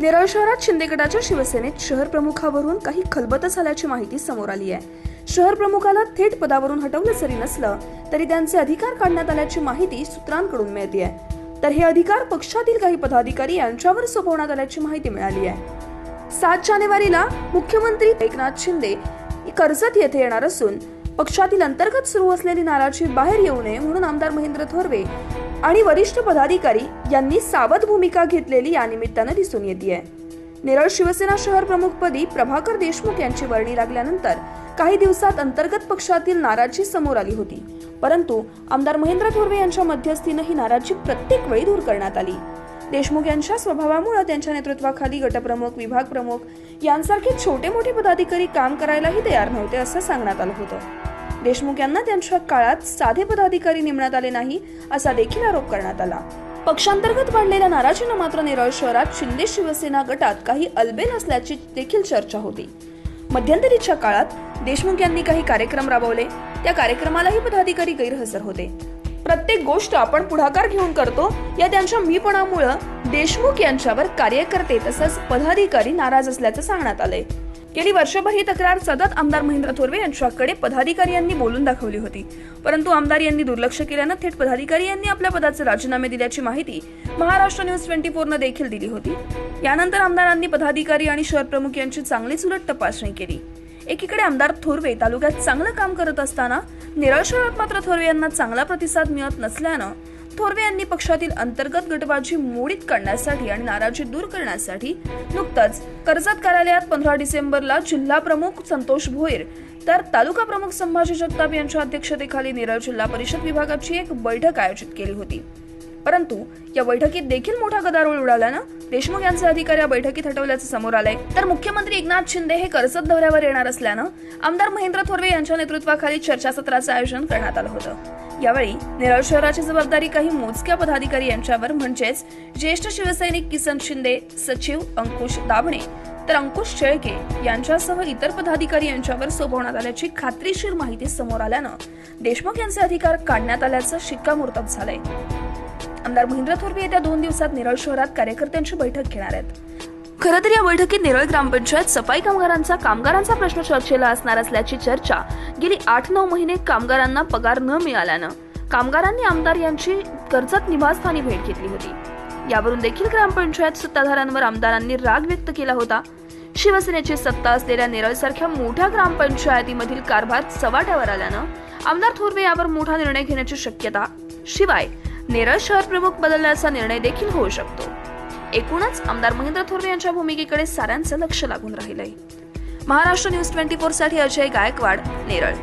नेरळ शहरात शिंदे गटाच्या शिवसेनेत शहर प्रमुखावरून काही खलबत झाल्याची माहिती समोर आली आहे. शहर प्रमुखाला थेट पदावरून हटवलं जरी नसलं तरी त्यांचे अधिकार काढण्यात आल्याची माहिती सूत्रांकडून मिळते तर हे अधिकार पक्षातील काही पदाधिकारी यांच्यावर सोपवण्यात आल्याची माहिती मिळाली आहे. सात जानेवारीला मुख्यमंत्री एकनाथ शिंदे कर्जत येथे येणार असून पक्षातील अंतर्गत सुरू असलेली नाराजी बाहेर येऊ नये म्हणून आमदार महेंद्र थोरवे आणि वरिष्ठ पदाधिकारी यांनी सावध भूमिका घेतलेली या निमित्तानं दिसून येते नेरळ शिवसेना शहर प्रमुखपदी प्रभाकर देशमुख यांची वर्णी लागल्यानंतर काही दिवसात अंतर्गत पक्षातील नाराजी समोर आली होती. परंतु आमदार महेंद्र थोरवे यांच्या मध्यस्थीनं ही नाराजी प्रत्येक वेळी दूर करण्यात आली. देशमुख यांच्या स्वभावामुळे त्यांच्या नेतृत्वाखाली गटप्रमुख विभाग प्रमुख यांसारखे छोटे मोठे पदाधिकारी काम करायलाही तयार नव्हते असं सांगण्यात आलं होतं. देशमुख यांना त्यांच्या काळात साधे पदाधिकारी नेमण्यात आले नाही असा देखील आरोप करण्यात आला. पक्षांतर्गत वाढलेल्या नाराजीनं मात्र नेरळ शहरात शिंदे शिवसेना गटात काही अलबेल असल्याची देखील चर्चा होती. मध्यंतरीच्या काळात देशमुख यांनी काही कार्यक्रम राबवले त्या कार्यक्रमालाही पदाधिकारी गैरहजर होते. प्रत्येक गोष्ट आपण पुढाकार घेऊन करतो या त्यांच्या मीपणामुळं देशमुख यांच्यावर कार्यकर्ते तसंच पदाधिकारी नाराज असल्याचं सांगण्यात आलंय. गेली वर्षभर ही तक्रार सतत आमदार महेंद्र थोरवे यांच्याकडे पदाधिकारी यांनी बोलून दाखवली होती. परंतु आमदार यांनी दुर्लक्ष केल्यानं थेट पदाधिकारी यांनी आपल्या पदाचे राजीनामे दिल्याची माहिती महाराष्ट्र न्यूज ट्वेंटी फोरनं देखील दिली होती. यानंतर आमदारांनी पदाधिकारी आणि शहर प्रमुख यांची चांगलीच उलट तपासणी केली. एकीकडे आमदार थोरवे तालुक्यात चांगलं काम करत असताना नेरळ शहरात मात्र थोरवे यांना चांगला प्रतिसाद मिळत नसल्यानं थोरवे यांनी पक्षातील अंतर्गत गटबाजी मोडीत काढण्यासाठी आणि नाराजी दूर करण्यासाठी नुकतंच कर्जत कार्यालयात पंधरा डिसेंबरला जिल्हा प्रमुख संतोष भोईर तर तालुका प्रमुख संभाजी जगताप यांच्या अध्यक्षतेखाली नेरळ जिल्हा परिषद विभागाची एक बैठक आयोजित केली होती. परंतु या बैठकीत देखील मोठा गदारोळ उडाल्यानं देशमुख यांचे अधिकार या बैठकीत हटवल्याचं समोर आलंय. तर मुख्यमंत्री एकनाथ शिंदे हे कर्जत दौऱ्यावर येणार असल्यानं आमदार महेंद्र थोरवे यांच्या नेतृत्वाखाली चर्चासत्राचं आयोजन करण्यात आलं होतं. यावेळी नेरळ शहराची जबाबदारी काही मोजक्या पदाधिकारी यांच्यावर म्हणजेच ज्येष्ठ शिवसैनिक किसन शिंदे सचिव अंकुश दाभणे तर अंकुश शेळके यांच्यासह इतर पदाधिकारी यांच्यावर सोपवण्यात आल्याची खात्रीशीर माहिती समोर आल्यानं देशमुख यांचे अधिकार काढण्यात आल्याचं शिक्कामोर्तब झालंय. आमदार महेंद्र थोरवे येत्या दोन दिवसात नेरळ शहरात कार्यकर्त्यांची बैठक घेणार आहेत. खरं तर या बैठकीत नेरळ ग्रामपंचायत सफाई कामगारांचा कामगारांचा प्रश्न चर्चेला असणार असल्याची चर्चा गेली आठ नऊ महिने कामगारांना पगार न मिळाल्यानं. कामगारांनी आमदार यांची कर्जत निवासस्थानी भेट घेतली होती. यावरून देखील ग्रामपंचायत सत्ताधाऱ्यांवर आमदारांनी राग व्यक्त केला होता. शिवसेनेची सत्ता असलेल्या नेरळसारख्या मोठ्या ग्रामपंचायतीमधील कारभार चव्हाट्यावर आल्यानं आमदार थोरवे यावर मोठा निर्णय घेण्याची शक्यता. शिवाय नेरळ शहर प्रमुख बदलण्याचा निर्णय देखील होऊ शकतो. एकूणच आमदार महेंद्र थोरवे यांच्या भूमिकेकडे साऱ्यांचं लक्ष लागून राहिलंय. महाराष्ट्र न्यूज ट्वेंटी फोरसाठी अजय गायकवाड नेरळ.